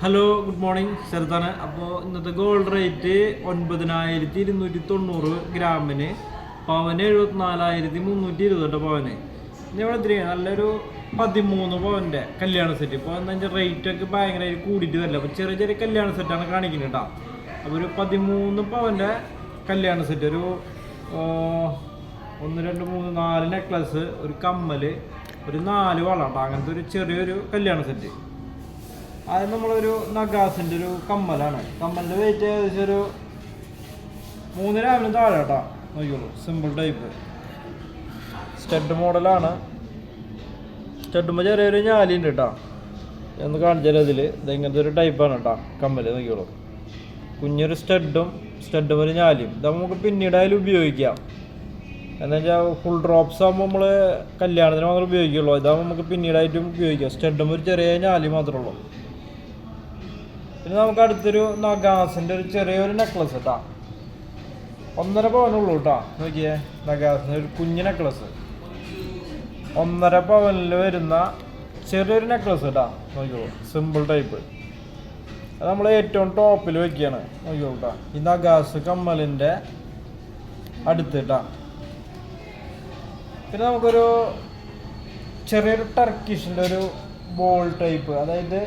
Hello good morning ശരത്താണ് അപ്പോൾ ഇന്നത്തെ gold rate ഒൻപതിനായിരത്തി ഇരുന്നൂറ്റി തൊണ്ണൂറ് ഗ്രാമിന് പവന് എഴുപത്തിനാലായിരത്തി മുന്നൂറ്റി ഇരുപത് പവന് ഇവിടെ എത്രയാണ് നല്ലൊരു പതിമൂന്ന് പവന്റെ കല്യാണ സെറ്റ് ഇപ്പോൾ എന്താ വെച്ചാൽ റേറ്റ് ഒക്കെ ഭയങ്കരമായിട്ട് കൂടിയിട്ട് വരില്ല. അപ്പോൾ ചെറിയ ചെറിയ കല്യാണ സെറ്റാണ് കാണിക്കുന്നത് കേട്ടോ അപ്പോൾ ഒരു പതിമൂന്ന് പവന്റെ കല്യാണ സെറ്റ് ഒരു ഒന്ന് രണ്ട് മൂന്ന് നാല് നെക്ലസ് ഒരു കമ്മൽ ഒരു നാല് വള അങ്ങനത്തെ ഒരു ചെറിയൊരു കല്യാണ സെറ്റ് അത് നമ്മളൊരു നഗാസിന്റെ ഒരു കമ്മലാണ്. കമ്മലിന്റെ വെയിറ്റ് ഏകദേശം ഒരു മൂന്നര ആവിനും താഴെ കേട്ടോ നോക്കിയോളൂ സിമ്പിൾ ടൈപ്പ് സ്റ്റഡ് മോഡലാണ് സ്റ്റഡുമ്പോൾ ചെറിയൊരു ഞാലിയുണ്ട് കേട്ടോ എന്ന് കാണിച്ചാലും അതിൽ ഇങ്ങനത്തെ ഒരു ടൈപ്പാണ് കേട്ടോ കമ്മൽ നോക്കിയോളൂ കുഞ്ഞൊരു സ്റ്റഡും സ്റ്റഡും ഒരു ഞാലിയും. ഇത് നമുക്ക് പിന്നീട് അതിൽ ഉപയോഗിക്കാം. എന്ന് വെച്ചാൽ ഫുൾ ഡ്രോപ്സ് ആകുമ്പോൾ നമ്മൾ കല്യാണത്തിന് മാത്രമേ ഉപയോഗിക്കുള്ളൂ. ഇതാകുമ്പോൾ നമുക്ക് പിന്നീടായിട്ടും ഉപയോഗിക്കാം. സ്റ്റഡും ഒരു ചെറിയ ഞാലി മാത്രമേ ഉള്ളൂ. പിന്നെ നമുക്ക് അടുത്തൊരു നഗാസിന്റെ ഒരു ചെറിയൊരു നെക്ലസ് കേട്ടാ ഒന്നര പവനുള്ളൂ കേട്ടാ നോക്കിയേ നഗാസിന്റെ ഒരു കുഞ്ഞു നെക്ലസ് ഒന്നര പവനിൽ വരുന്ന ചെറിയൊരു നെക്ലസ് കേട്ടാ നോക്കിയോളൂ സിമ്പിൾ ടൈപ്പ് അത് നമ്മൾ ഏറ്റവും ടോപ്പിൽ വെക്കുകയാണ് നോക്കിയോളൂ കേട്ടാ ഈ നഗാസ് കമ്മലിന്റെ അടുത്ത് കേട്ടാ പിന്നെ നമുക്കൊരു ചെറിയൊരു ടർക്കിഷിന്റെ ഒരു ബോൾ ടൈപ്പ് അതായത്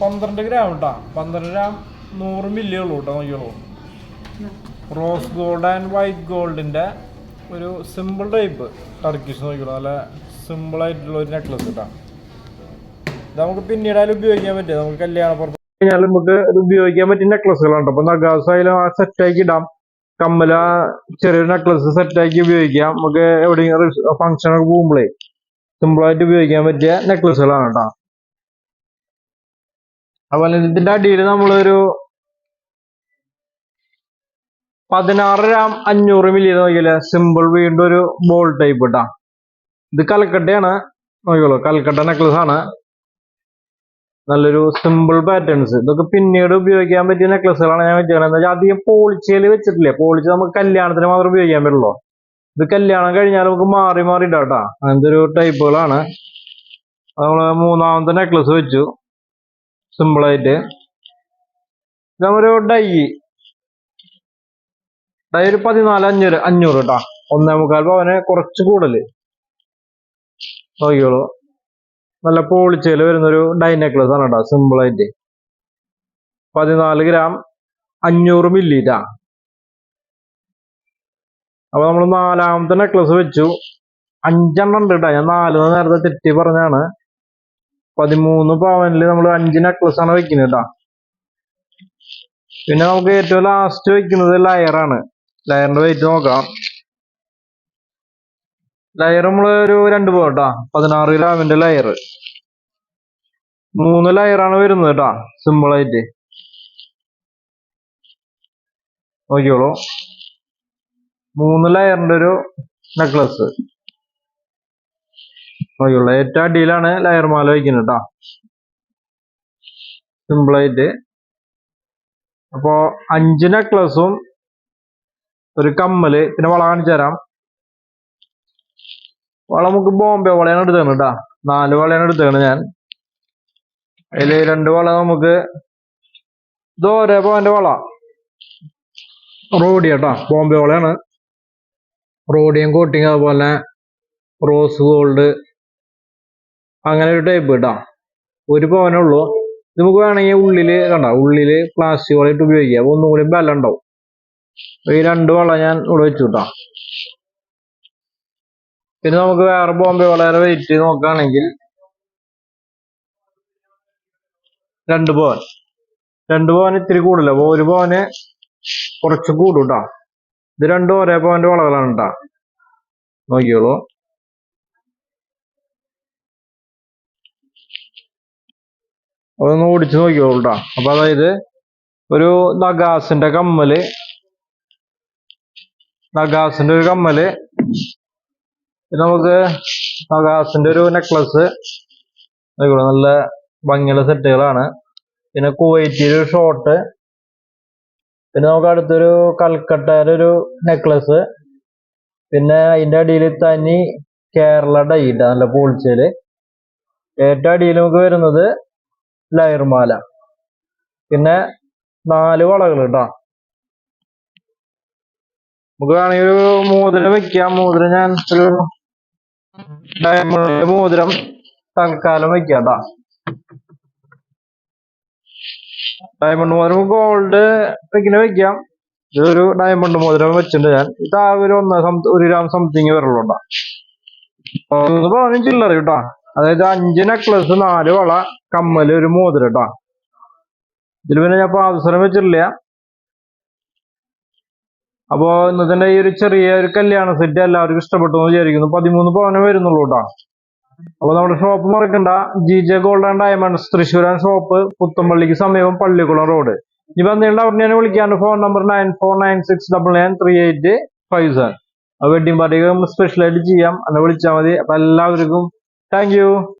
പന്ത്രണ്ട് ഗ്രാം കേട്ടോ പന്ത്രണ്ട് ഗ്രാം നൂറ് മില്ലി ഉള്ളൂ കേട്ടോ നോക്കിയോളൂ റോസ് ഗോൾഡ് ആൻഡ് വൈറ്റ് ഗോൾഡിന്റെ ഒരു സിമ്പിൾ ടൈപ്പ് ടർക്കിഷ് നോക്കിയോളൂ നല്ല സിമ്പിൾ ആയിട്ടുള്ള ഒരു നെക്ലസ് കേട്ടോ ഇത് നമുക്ക് പിന്നീട് അതിൽ ഉപയോഗിക്കാൻ പറ്റും നമുക്ക് കല്യാണ പുറത്ത് കഴിഞ്ഞാൽ നമുക്ക് ഇത് ഉപയോഗിക്കാൻ പറ്റിയ നെക്ലസുകളുണ്ട് അപ്പൊ നഗാസ് ആയാലും ആ സെറ്റാക്കി ഇടാം. കമ്മല ചെറിയൊരു നെക്ലസ് സെറ്റാക്കി ഉപയോഗിക്കാം. നമുക്ക് എവിടെയെങ്കിലും ഫംഗ്ഷനൊക്കെ പോകുമ്പോഴേ സിമ്പിളായിട്ട് ഉപയോഗിക്കാൻ പറ്റിയ നെക്ലസുകളാണ് കേട്ടോ അതുപോലെ ഇതിന്റെ അടിയിൽ നമ്മളൊരു പതിനാറ് ഗ്രാം അഞ്ഞൂറ് മില്ലി നോക്കിയില്ലേ? സിമ്പിൾ വീണ്ടും ഒരു ബോൾ ടൈപ്പ് ഇട്ടാ. ഇത് കൽക്കട്ടയാണ്. നോക്കിയോളൂ കൽക്കട്ട നെക്ലസ് ആണ്. നല്ലൊരു സിമ്പിൾ പാറ്റേൺസ് ഇതൊക്കെ പിന്നീട് ഉപയോഗിക്കാൻ പറ്റിയ നെക്ലസുകളാണ് ഞാൻ വെച്ചേക്കുന്നത് എന്താ വെച്ചാൽ അധികം പോളിച്ചയിൽ വെച്ചിട്ടില്ലേ? പോളിച്ച് നമുക്ക് കല്യാണത്തിന് മാത്രം ഉപയോഗിക്കാൻ പറ്റുള്ളൂ. ഇത് കല്യാണം കഴിഞ്ഞാൽ നമുക്ക് മാറി മാറി ഇടാം കേട്ടോ. അങ്ങനത്തെ ഒരു ടൈപ്പുകളാണ് നമ്മൾ മൂന്നാമത്തെ നെക്ലസ് വെച്ചു. സിമ്പിളായിട്ട് നമ്മളൊരു ഡൈ ഡൈ ഒരു പതിനാല് അഞ്ഞൂറ് അഞ്ഞൂറ് കേട്ടാ ഒന്നേ മുക്കാൽ പവന് കുറച്ച് കൂടുതൽ നോക്കിയോളൂ നല്ല പോളിച്ചയിൽ വരുന്നൊരു ഡൈ നെക്ലസ് ആണ് കേട്ടോ സിമ്പിളായിട്ട് പതിനാല് ഗ്രാം അഞ്ഞൂറ് മില്ലിട്ടാ അപ്പൊ നമ്മൾ നാലാമത്തെ നെക്ലസ് വെച്ചു. അഞ്ചെണ്ണം ഉണ്ട് കേട്ടോ ഞാൻ നാല് നേരത്തെ തെറ്റി പറഞ്ഞാണ് പതിമൂന്ന് പവനിൽ നമ്മൾ അഞ്ച് നെക്ലസ് ആണ് വെക്കുന്നത് കേട്ടോ പിന്നെ നമുക്ക് ഏറ്റവും ലാസ്റ്റ് വെക്കുന്നത് ലയറാണ് ലയറിന്റെ വെയിറ്റ് നോക്കാം. ലയർ നമ്മൾ ഒരു രണ്ട് പവൻ കേട്ടോ പതിനാറ് ഗ്രാമിന്റെ ലയർ മൂന്ന് ലയറാണ് വരുന്നത് കേട്ടോ സിമ്പിൾ ആയിട്ട്. നോക്കിയോളൂ മൂന്ന് ലയറിന്റെ ഒരു നെക്ലസ് നോക്കിയുള്ളൂ. ഏറ്റവും അടിയിലാണ് ലയർ മാല വയ്ക്കുന്നത് കേട്ടോ സിമ്പിളായിട്ട് അപ്പോ അഞ്ച് നെക്ലസും ഒരു കമ്മൽ. പിന്നെ വള കാണിച്ചു തരാം. വള നമുക്ക് ബോംബെ വളയാണ് എടുത്തത് കേട്ടോ നാല് വളയാണ് എടുത്തത് ഞാൻ. അതിൽ രണ്ട് വള നമുക്ക് ദോരെ പോവന്റെ വള. റോഡി കേട്ടോ ബോംബെ വളയാണ്. റോഡിയും കോട്ടിങ് അതുപോലെ റോസ് ഗോൾഡ് അങ്ങനെ ഒരു ടൈപ്പ് കേട്ടോ ഒരു പവനേ ഉള്ളൂ. നമുക്ക് വേണമെങ്കിൽ ഉള്ളിൽ കണ്ട ഉള്ളിൽ പ്ലാസ്റ്റിക് വളയിട്ട് ഉപയോഗിക്കാം. അപ്പൊ ഒന്നുകൂടി ബലം ഉണ്ടാവും. ഈ രണ്ട് വള ഞാൻ ഇവിടെ വെച്ചു കേട്ടോ പിന്നെ നമുക്ക് വേറെ ബോംബെ വളരെ വെയിറ്റ് നോക്കുകയാണെങ്കിൽ രണ്ട് പവൻ. രണ്ട് പവൻ ഇത്തിരി കൂടുതല. അപ്പൊ ഒരു പവന് കുറച്ച് കൂടും കേട്ടോ ഇത് രണ്ടും ഒരേ പവന്റെ വളകളാണ് കേട്ടോ നോക്കിയോളൂ അതൊന്ന് ഓടിച്ചു നോക്കിയോളൂ അപ്പൊ അതായത് ഒരു നഗാസിന്റെ കമ്മൽ നഗാസിന്റെ ഒരു കമ്മൽ നമുക്ക് നഗാസിന്റെ ഒരു നെക്ലസ് നല്ല ഭംഗിയുള്ള സെറ്റുകളാണ്. പിന്നെ കുവൈറ്റിൽ ഒരു ഷോർട്ട് പിന്നെ നമുക്ക് അടുത്തൊരു കൽക്കട്ടയുടെ ഒരു നെക്ലസ് പിന്നെ അതിന്റെ അടിയിൽ തനി കേരള ഡൈ നല്ല പോളിച്ചയിൽ ഏറ്റവും അടിയിൽ നമുക്ക് വരുന്നത് ലയർമാല പിന്നെ നാല് വളകൾ കേട്ടോ നമുക്ക് വേണമെങ്കിൽ ഒരു മോതിരം വെക്കാം. മോതിരം ഞാൻ ഒരു ഡയമണ്ട് മോതിരം തൽക്കാലം വെക്കാം ഡയമണ്ട് മോതിരം ഗോൾഡ് ഇങ്ങനെ വെക്കാം. ഇതൊരു ഡയമണ്ട് മോതിരം വെച്ചിട്ടുണ്ട് ഞാൻ. ഇത് ആ ഒരു ഒന്ന് ഒരു ഗ്രാം സംതിങ് വരുള്ളൂ കേട്ടോ ഒന്ന് പതിനഞ്ച് ചില്ലറ കേട്ടോ അതായത് അഞ്ച് നെക്ലസ് നാല് വള കമ്മൽ ഒരു മോതിരം കേട്ടോ ഇതിൽ പിന്നെ ഞാൻ പാദസരം വെച്ചിട്ടില്ല. അപ്പോ ഇന്നത്തെ ഈ ഒരു ചെറിയ ഒരു കല്യാണ സെറ്റ് എല്ലാവർക്കും ഇഷ്ടപ്പെട്ടു എന്ന് വിചാരിക്കുന്നു. പതിമൂന്ന് പവനെ വരുന്നുള്ളൂ കേട്ടോ അപ്പൊ നമ്മുടെ ഷോപ്പ് മറക്കണ്ട. G J gold and diamonds തൃശ്ശൂരാൻ shop പുത്തമ്പള്ളിക്ക് സമീപം പള്ളിക്കുളം റോഡ് ഇനി വന്നിട്ടുണ്ട് അവിടെ ഞാൻ വിളിക്കാണ്ട്. Phone number nine four nine six double nine three eight five seven wedding പാർട്ടിക്ക് സ്പെഷ്യൽ ആയിട്ട് ചെയ്യാം. എന്നെ വിളിച്ചാൽ മതി. അപ്പൊ എല്ലാവർക്കും Thank you.